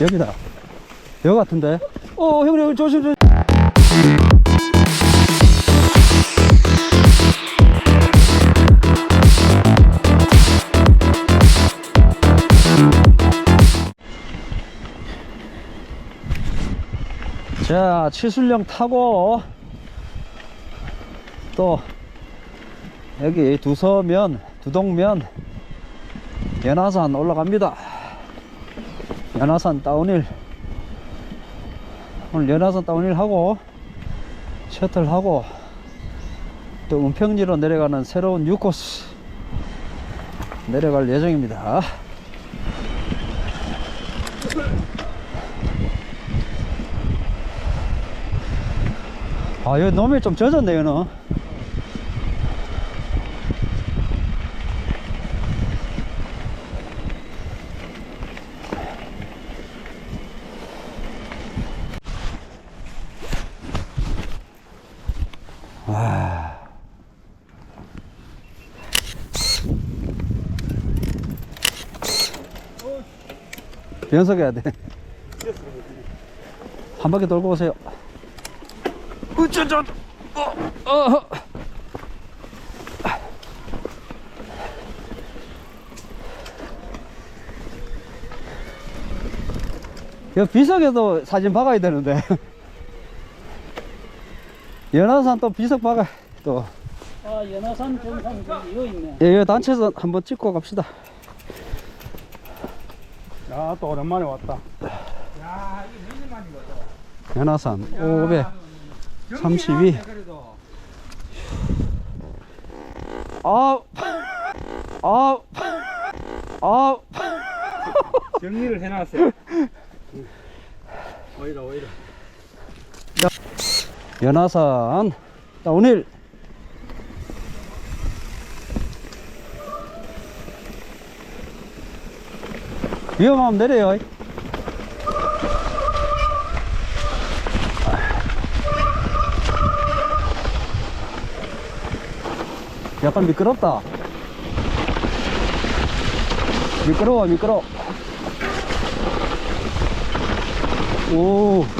여기다. 여기 같은데. 어, 형님, 조심, 조심. 자, 치술령 타고 또 여기 두서면, 두동면 연화산 올라갑니다. 연화산 다운힐 오늘 연화산 다운힐 하고 셔틀 하고 또 은평리로 내려가는 새로운 6코스 내려갈 예정입니다. 아, 여기 놈이 좀 젖었네, 여기는. 연속해야 돼. 한 바퀴 돌고 오세요. 으쩌쩌, 어, 어. 여 비석에도 사진 박아야 되는데. 연화산 또 비석 박아 또. 아, 연화산 정상 이거 있네. 예, 여 단체에서 한번 찍고 갑시다. 야, 또 오랜만에 왔다. 연화산 532. 아, 아, 아, 정리를 해놨어요. 오이라, 오이라. 연화산. 자, 오늘 위험하면 내려요. 약간 미끄럽다. 미끄러워, 미끄러워. 오.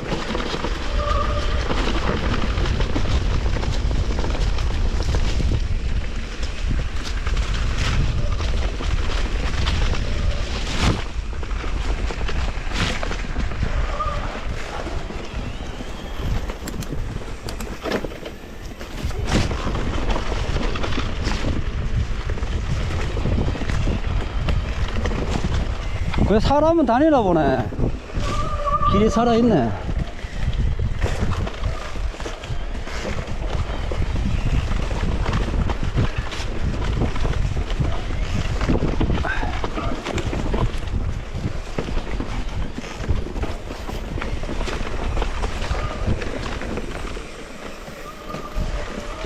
왜 사람은 다니나 보네. 길이 살아있네.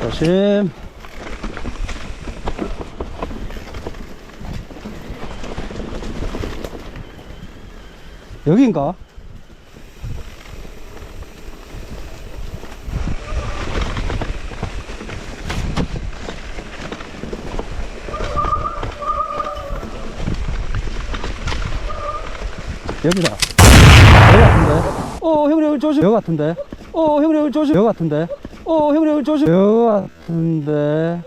조심. 여긴가? 여기다. 여기 같은데? 어, 형님, 조심. 여기 같은데? 어, 형님, 조심. 여기 같은데? 어, 형님, 조심. 여기 같은데?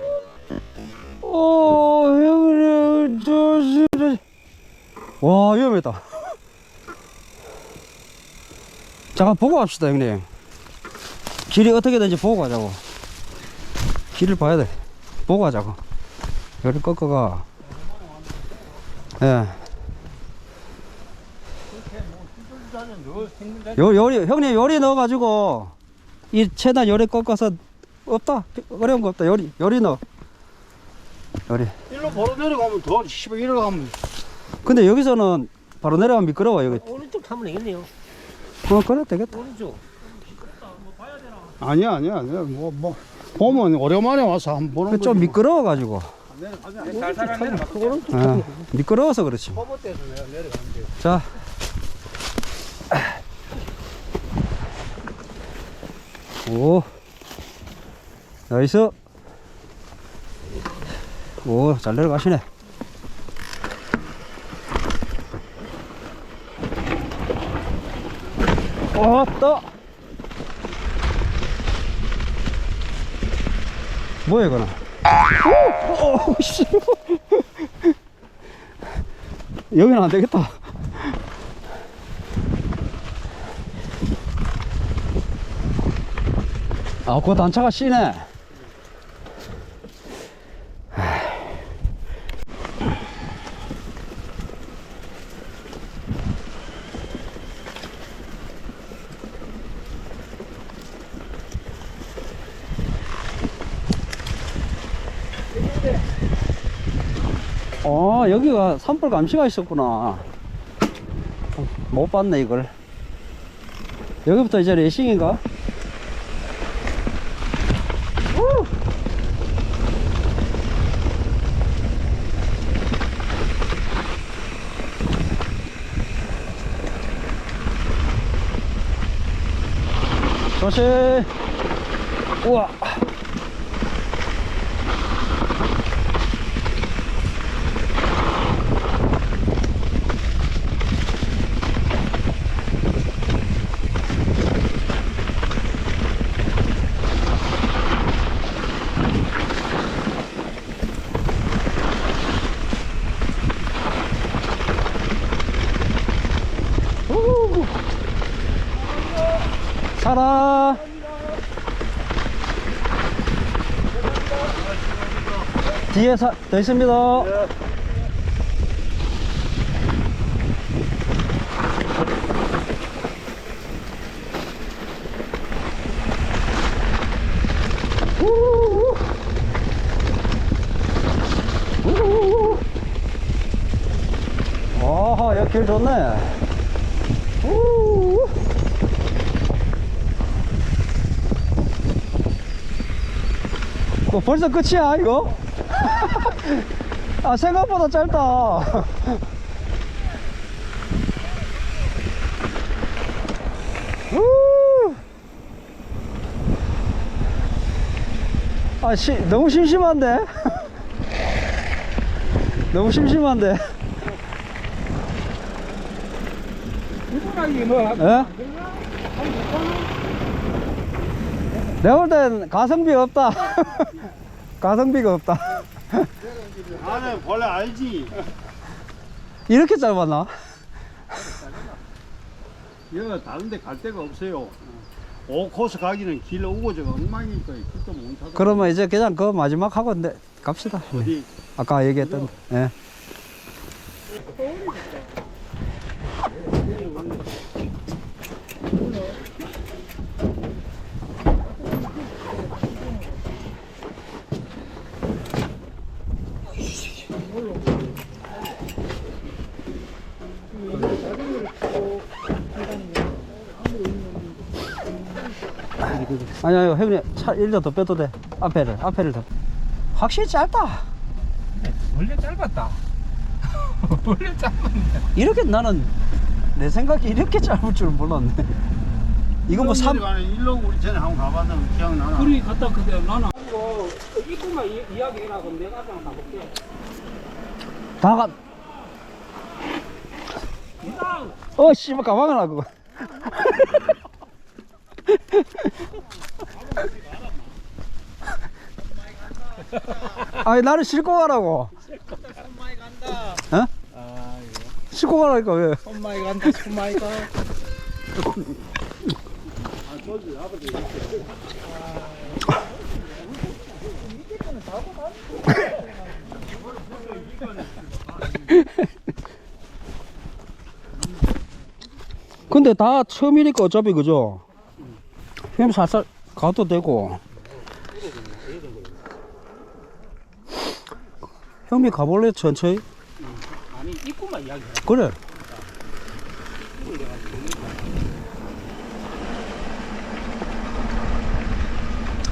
어, 형님, 조심. 조심. 와, 위험했다. 잠깐 보고 갑시다 형님. 길이 어떻게든지 보고 가자고. 길을 봐야 돼. 보고 가자고. 여기 꺾어가. 예. 요, 요리, 형님 요리 넣어가지고 이 최단 요리 꺾어서 없다? 어려운 거 없다. 요리 요리 넣어. 요리. 일로 바로 내려가면 더, 씨발, 이리로 가면. 근데 여기서는 바로 내려가면 미끄러워 여기. 오른쪽 타면 되겠네요. 어 그래 되겠다. 아니야, 아니야, 아니야. 뭐, 뭐. 보면 오랜만에 와서 한번 보는 그 거지. 좀 미끄러워 가지고 살살 내려가. 예, 미끄러워서 그렇지 때서 내려가면 돼. 자. 오. 나이스. 오, 잘 내려가시네. 왔다 뭐야 이거는 오! 오! 씨 여기는 안 되겠다 아, 그 단차가 씨네. 어, 여기가 산불 감시가 있었구나. 못 봤네, 이걸. 여기부터 이제 레싱인가? 조심. 우와. 우. 살아. 뒤에 사, 더 있습니다. 우우. 아하, 여기 길 좋네. 뭐 벌써 끝이야 이거? 아 생각보다 짧다 우! 아 시, 너무 심심한데? 너무 심심한데? 예? 내가 볼 땐 가성비 없다 가성비가 없다 나는 원래 알지. 이렇게 짧았나? 여기 다른 데 갈 데가 없어요. 오 코스 가기는 길 우거져가 엉망이니까 길도 못 타서. 그러면 이제 그냥 그 마지막 하고 내, 갑시다 어디? 아까 얘기했던 예. 아니 아니 형님 차 1년 더 빼도 돼. 앞에를 앞에를 더. 확실히 짧다. 원래 짧았다. 원래 짧았네. 이렇게 나는 내 생각에 이렇게 짧을 줄 몰랐네. 이거 뭐 삼, 일로 우리 전에 한번 가봤는데 기억나나? 우리 갔다 그때 나는 이거 입구만 이- 이야기해라 그럼 내가 한번 가볼게. 다가, 어, 씨발, 가방을 하고. 아니, 나를 싣고 가라고. 어? 싣고 가라니까, 왜? 손마이 간다 손마이 가 근데 다 처음이니까 어차피 그죠? 형 살살 가도 되고. 형이 가볼래 천천히? 아니 입구만 이야기해라 그래.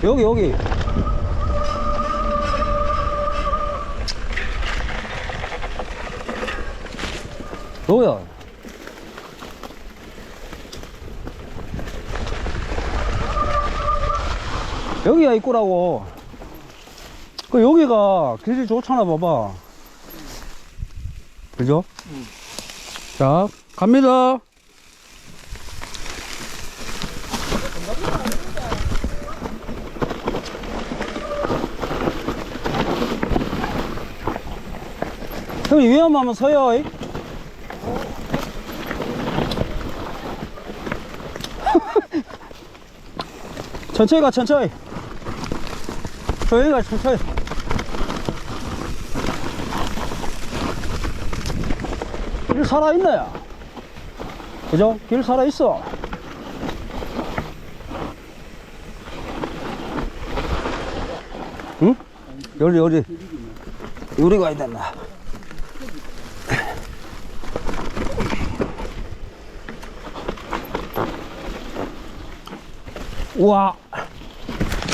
여기 여기. 뭐야? 여기가 입구라고 그 여기가 길이 좋잖아 봐봐 그죠? 응. 자 갑니다 형님 위험하면 서요 천천히 가 천천히 조용히 가, 천천히. 길 살아있네. 그죠? 길 살아있어. 응? 여기, 여기. 요리 가야 된다. 우와.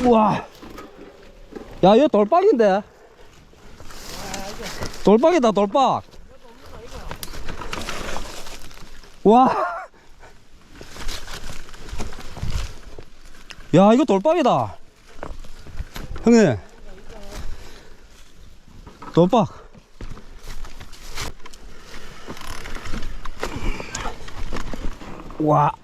우와. 야, 이거 돌박인데? 돌박이다, 돌박. 와. 야, 이거 돌박이다. 형님. 돌박. 와.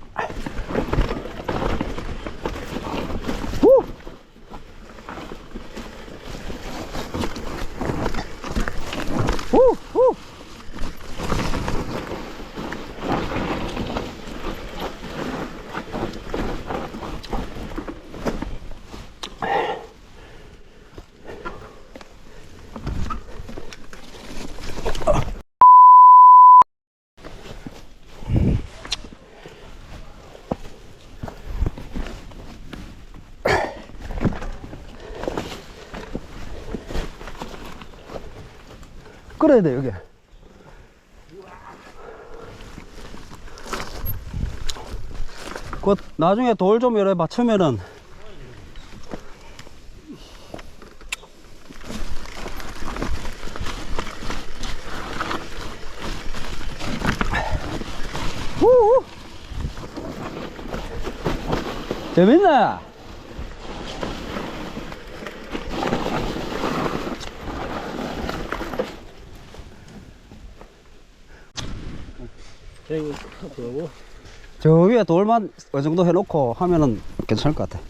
끓여야 돼, 여기. 그 나중에 돌좀 이래 맞추면은. 재밌네. 이거 그러고 저 위에 돌만 어느 정도 해놓고 하면은 괜찮을 것 같아.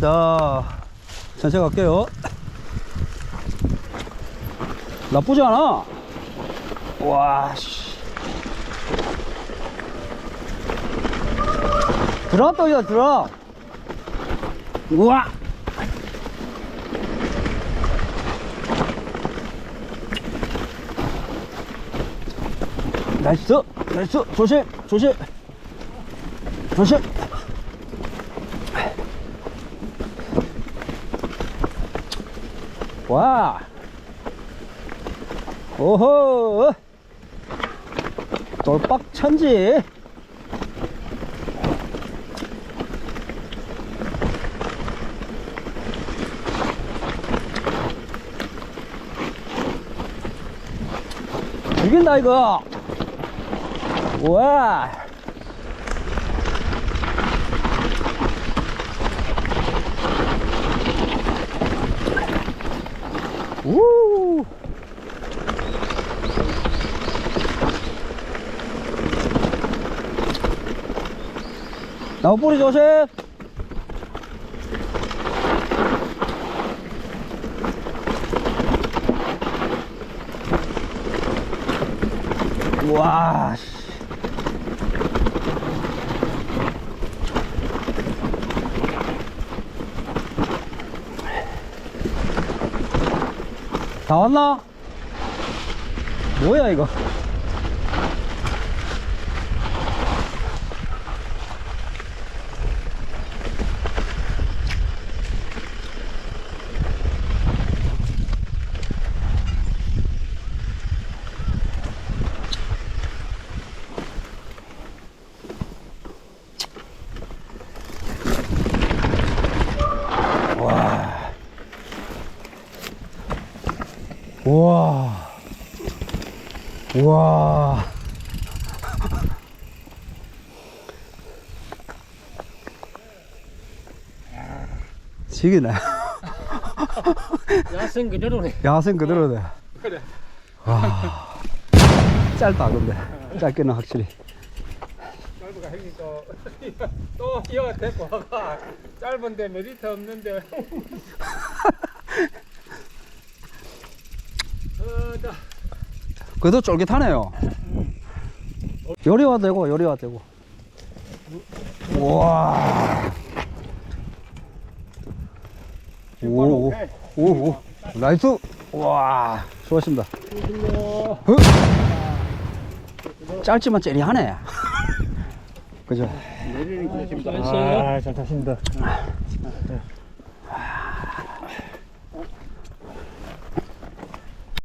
자, 천천히 갈게요. 나쁘지 않아. 와, 씨. 드랍 떨려, 드랍. 우와. 나이스, 나이스, 조심, 조심. 조심. 와. 오호. 돌박 천지. 이긴다 이거. 와. 우. 나무 뿌리 조심. 와. 씨. 다 왔나? 뭐야 이거? 우와. 우와. 지기네. 야생 그대로네. 야생 그대로네. 그래. 와. 짧다, 근데. 짧게는 확실히. 짧은가 형님 또, 또 이어가 데리고 와가. 짧은데 메리트 없는데. 어, 자, 그래도 쫄깃하네요. 요리와 되고 요리와 되고. 우와. 오, 오, 오, 오. 나이스. 와, 수고하셨습니다. 어? 짧지만 째리하네. 그죠? 아, 잘 타신다.